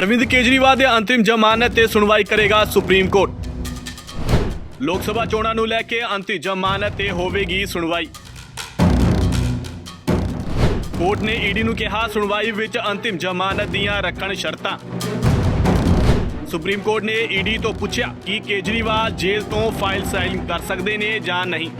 ਅਰਵਿੰਦ ਕੇਜਰੀਵਾਲ ਦੇ ਅੰਤਿਮ ਜ਼ਮਾਨਤ ਤੇ ਸੁਣਵਾਈ ਕਰੇਗਾ ਸੁਪਰੀਮ ਕੋਰਟ। ਲੋਕ ਸਭਾ ਚੋਣਾਂ ਨੂੰ ਲੈ ਕੇ ਅੰਤਿਮ ਜ਼ਮਾਨਤ ਤੇ ਹੋਵੇਗੀ ਸੁਣਵਾਈ। ਕੋਰਟ ਨੇ ਈਡੀ ਨੂੰ ਕਿਹਾ, ਸੁਣਵਾਈ ਵਿੱਚ ਅੰਤਿਮ ਜ਼ਮਾਨਤ ਦੀਆਂ ਰੱਖਣ ਸ਼ਰਤਾਂ। ਸੁਪਰੀਮ ਕੋਰਟ ਨੇ ਈਡੀ ਤੋਂ ਪੁੱਛਿਆ ਕਿ ਕੇਜਰੀਵਾਲ ਜੇਲ੍ਹ ਤੋਂ ਫਾਈਲ ਸਾਈਲਿੰਗ ਕਰ ਸਕਦੇ ਨੇ ਜਾਂ ਨਹੀਂ।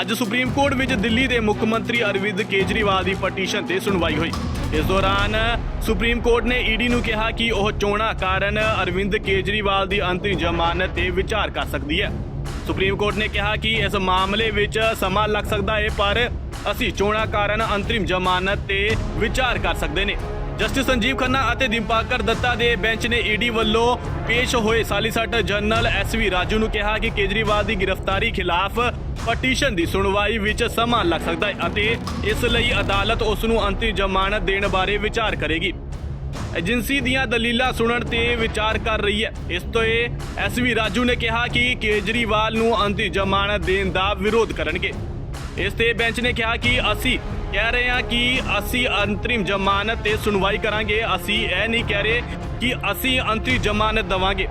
ਅੱਜ ਸੁਪਰੀਮ ਕੋਰਟ ਵਿੱਚ ਦਿੱਲੀ ਦੇ ਮੁੱਖ ਮੰਤਰੀ ਅਰਵਿੰਦ ਕੇਜਰੀਵਾਲ ਦੀ ਪਟੀਸ਼ਨ ਤੇ ਸੁਣਵਾਈ ਹੋਈ। ਇਸ ਦੌਰਾਨ ਸੁਪਰੀਮ ਕੋਰਟ ਨੇ ਈਡੀ ਨੂੰ ਕਿਹਾ ਕਿ ਉਹ ਚੋਣਾਂ ਕਾਰਨ ਅਰਵਿੰਦ ਕੇਜਰੀਵਾਲ ਦੀ ਅੰਤਿਮ ਜ਼ਮਾਨਤ ਤੇ ਵਿਚਾਰ ਕਰ ਸਕਦੀ ਹੈ। ਸੁਪਰੀਮ ਕੋਰਟ ਨੇ ਕਿਹਾ ਕਿ ਇਸ ਮਾਮਲੇ ਵਿੱਚ ਸਮਾਂ ਲੱਗ ਸਕਦਾ ਹੈ, ਪਰ ਅਸੀਂ ਚੋਣਾਂ ਕਾਰਨ ਅੰਤਰਿਮ ਜ਼ਮਾਨਤ ਤੇ ਵਿਚਾਰ ਕਰ ਸਕਦੇ ਨੇ। ਜਸਟਿਸ ਸੰਜੀਵ ਖੰਨਾ ਅਤੇ ਦਿਪਾਕਰ ਦੱਤਾ ਦੇ ਬੈਂਚ ਨੇ ਈਡੀ ਵੱਲੋਂ ਪੇਸ਼ ਹੋਏ ਸਾਲਿਸਟਰ ਜਨਰਲ ਐਸਵੀ ਰਾਜੂ ਨੂੰ ਕਿਹਾ ਕਿ ਕੇਜਰੀਵਾਲ ਦੀ ਗ੍ਰਿਫਤਾਰੀ ਖਿਲਾਫ ਪਟੀਸ਼ਨ ਦੀ ਸੁਣਵਾਈ ਵਿੱਚ ਸਮਾਂ ਲੱਗ ਸਕਦਾ ਹੈ ਅਤੇ ਇਸ ਲਈ ਅਦਾਲਤ ਉਸ ਨੂੰ ਅੰਤਿਮ ਜ਼ਮਾਨਤ ਦੇਣ ਬਾਰੇ ਵਿਚਾਰ ਕਰੇਗੀ। ਏਜੰਸੀ ਦੀਆਂ ਦਲੀਲਾਂ ਸੁਣਨ ਤੇ ਵਿਚਾਰ ਕਰ ਰਹੀ ਹੈ। ਇਸ ਤੋਂ ਇਹ ਐਸਵੀ ਰਾਜੂ ਨੇ ਕਿਹਾ ਕਿ ਕੇਜਰੀਵਾਲ ਨੂੰ ਅੰਤਿਮ ਜ਼ਮਾਨਤ ਦੇਣ ਦਾ ਵਿਰੋਧ ਕਰਨਗੇ। ਇਸ ਤੇ ਬੈਂਚ ਨੇ ਕਿਹਾ ਕਿ ਅਸੀਂ ਕਹਿ ਰਹੇ ਹਾਂ ਕਿ ਅਸੀਂ ਅੰਤਰਿਮ ਜ਼ਮਾਨਤ ਤੇ ਸੁਣਵਾਈ ਕਰਾਂਗੇ। ਅਸੀਂ ਇਹ ਨਹੀਂ ਕਹਿ ਰਹੇ ਕਿ ਅਸੀਂ ਅੰਤਰਿਮ ਜ਼ਮਾਨਤ ਦਵਾਂਗੇ।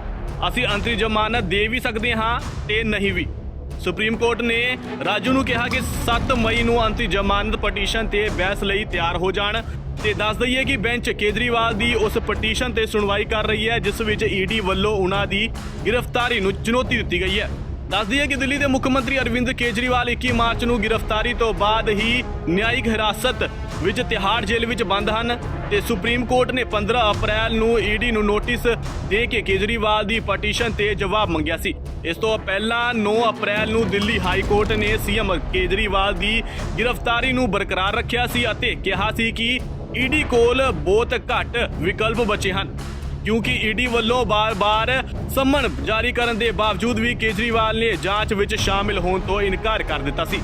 ਅਸੀਂ ਅੰਤਰਿਮ ਜ਼ਮਾਨਤ ਦੇ ਵੀ ਸਕਦੇ ਹਾਂ ਤੇ ਨਹੀਂ ਵੀ। ਸੁਪਰੀਮ ਕੋਰਟ ਨੇ ਰਾਜੂ ਨੂੰ ਕਿਹਾ ਕਿ 7 ਮਈ ਨੂੰ ਅੰਤਿਮ ਜ਼ਮਾਨਤ ਪਟੀਸ਼ਨ ਤੇ ਬਹਿਸ ਲਈ ਤਿਆਰ ਹੋ ਜਾਣ ਤੇ ਦੱਸ ਦਈਏ ਕਿ ਬੈਂਚ ਕੇਜਰੀਵਾਲ ਦੀ ਉਸ ਪਟੀਸ਼ਨ ਤੇ ਸੁਣਵਾਈ ਕਰ ਰਹੀ ਹੈ, ਜਿਸ ਵਿੱਚ ਈਡੀ ਵੱਲੋਂ ਉਹਨਾਂ ਦੀ ਗ੍ਰਿਫਤਾਰੀ ਨੂੰ ਚੁਣੌਤੀ ਦਿੱਤੀ ਗਈ ਹੈ। ਦੱਸ ਦਈਏ ਕਿ ਦਿੱਲੀ ਦੇ ਮੁੱਖ ਮੰਤਰੀ ਅਰਵਿੰਦ ਕੇਜਰੀਵਾਲ 21 ਮਾਰਚ ਨੂੰ ਗ੍ਰਿਫਤਾਰੀ ਤੋਂ ਬਾਅਦ ਹੀ ਨਿਆਇਕ ਹਿਰਾਸਤ ਵਿੱਚ ਤਿਹਾੜ ਜੇਲ੍ਹ ਵਿੱਚ ਬੰਦ ਹਨ ਤੇ ਸੁਪਰੀਮ ਕੋਰਟ ਨੇ 15 ਅਪ੍ਰੈਲ ਨੂੰ ਈਡੀ ਨੂੰ ਨੋਟਿਸ ਦੇ ਕੇ ਕੇਜਰੀਵਾਲ ਦੀ ਪਟੀਸ਼ਨ ਤੇ ਜਵਾਬ ਮੰਗਿਆ ਸੀ। ਇਸ ਤੋਂ ਪਹਿਲਾਂ 9 ਅਪ੍ਰੈਲ ਨੂੰ ਦਿੱਲੀ ਹਾਈ ਕੋਰਟ ਨੇ ਸੀਐਮ ਕੇਜਰੀਵਾਲ ਦੀ ਗ੍ਰਿਫਤਾਰੀ ਨੂੰ ਬਰਕਰਾਰ ਰੱਖਿਆ ਸੀ ਅਤੇ ਕਿਹਾ ਸੀ ਕਿ ਈਡੀ ਕੋਲ ਬਹੁਤ ਘੱਟ ਵਿਕਲਪ ਬਚੇ ਹਨ, ਕਿਉਂਕਿ ਈਡੀ ਵੱਲੋਂ ਬਾਰ-ਬਾਰ ਸੰਮਨ ਜਾਰੀ ਕਰਨ ਦੇ ਬਾਵਜੂਦ ਵੀ ਕੇਜਰੀਵਾਲ ਨੇ ਜਾਂਚ ਵਿੱਚ ਸ਼ਾਮਿਲ ਹੋਣ ਤੋਂ ਇਨਕਾਰ ਕਰ ਦਿੱਤਾ ਸੀ।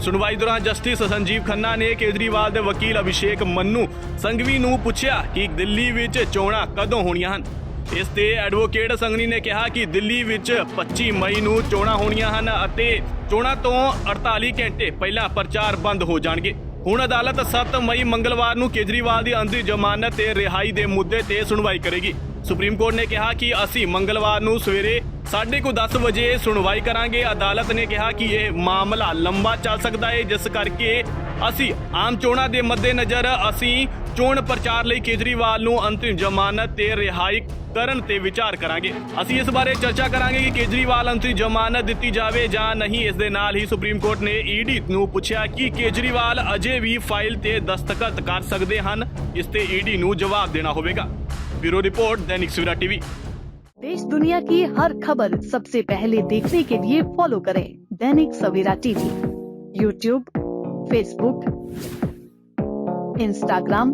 ਸੁਣਵਾਈ ਦੌਰਾਨ ਜਸਟਿਸ ਸੰਜੀਵ ਖੰਨਾ ਨੇ ਕੇਜਰੀਵਾਲ ਦੇ ਵਕੀਲ ਅਭਿਸ਼ੇਕ ਮੰਨੂ ਸੰਘਵੀ ਨੂੰ ਪੁੱਛਿਆ ਕਿ ਦਿੱਲੀ ਵਿੱਚ ਚੋਣਾਂ ਕਦੋਂ ਹੋਣੀਆਂ ਹਨ। ਇਸ ਤੇ ਐਡਵੋਕੇਟ ਸੰਘਨੀ ਨੇ ਕਿਹਾ ਕਿ ਦਿੱਲੀ ਵਿੱਚ 25 ਮਈ ਨੂੰ ਚੋਣਾਂ ਹੋਣੀਆਂ ਹਨ ਅਤੇ ਚੋਣਾਂ ਤੋਂ 48 ਘੰਟੇ ਪਹਿਲਾਂ ਪ੍ਰਚਾਰ ਬੰਦ ਹੋ ਜਾਣਗੇ। ਹੁਣ ਅਦਾਲਤ 7 ਮਈ ਮੰਗਲਵਾਰ ਨੂੰ ਕੇਜਰੀਵਾਲ ਦੀ ਅੰਤਿਮ ਜ਼ਮਾਨਤ ਤੇ ਰਿਹਾਈ ਦੇ ਮੁੱਦੇ ਤੇ ਸੁਣਵਾਈ ਕਰੇਗੀ। ਸੁਪਰੀਮ ਕੋਰਟ ਨੇ ਕਿਹਾ ਕਿ ਅਸੀਂ ਮੰਗਲਵਾਰ ਨੂੰ ਸਵੇਰੇ 10:30 ਵਜੇ ਸੁਣਵਾਈ ਕਰਾਂਗੇ। ਅਦਾਲਤ ਨੇ ਕਿਹਾ ਕਿ ਇਹ ਮਾਮਲਾ ਲੰਬਾ ਚੱਲ ਸਕਦਾ ਹੈ, ਜਿਸ ਕਰਕੇ ਅਸੀਂ ਆਮ ਚੋਣਾਂ ਦੇ ਮੱਦੇਨਜ਼ਰ ਅਸੀਂ ਚੋਣ ਪ੍ਰਚਾਰ ਲਈ ਕੇਜਰੀਵਾਲ ਨੂੰ ਅੰਤਿਮ ਜ਼ਮਾਨਤ ਤੇ ਰਿਹਾਈ ਕਰਨ ਤੇ ਵਿਚਾਰ ਕਰਾਂਗੇ ਅਸੀਂ ਇਸ ਬਾਰੇ ਚਰਚਾ ਕਰਾਂਗੇ ਕਿ ਕੇਜਰੀਵਾਲ ਅੰਤਿਮ ਜ਼ਮਾਨਤ ਦਿੱਤੀ ਜਾਵੇ ਜਾਂ ਨਹੀਂ ਇਸ ਦੇ ਨਾਲ ਹੀ ਸੁਪਰੀਮ ਕੋਰਟ ਨੇ ਈਡੀ ਨੂੰ ਪੁੱਛਿਆ ਕਿ ਕੇਜਰੀਵਾਲ ਅਜੇ ਵੀ ਫਾਈਲ ਤੇ ਦਸਤਖਤ ਕਰ ਸਕਦੇ ਹਨ ਇਸ ਤੇ ਈਡੀ ਨੂੰ ਜਵਾਬ ਦੇਣਾ ਹੋਵੇਗਾ ब्यूरो रिपोर्ट दैनिक सवेरा टीवी देश दुनिया की हर खबर सबसे पहले देखने के लिए फॉलो करें Dainik Savera TV YouTube Facebook Instagram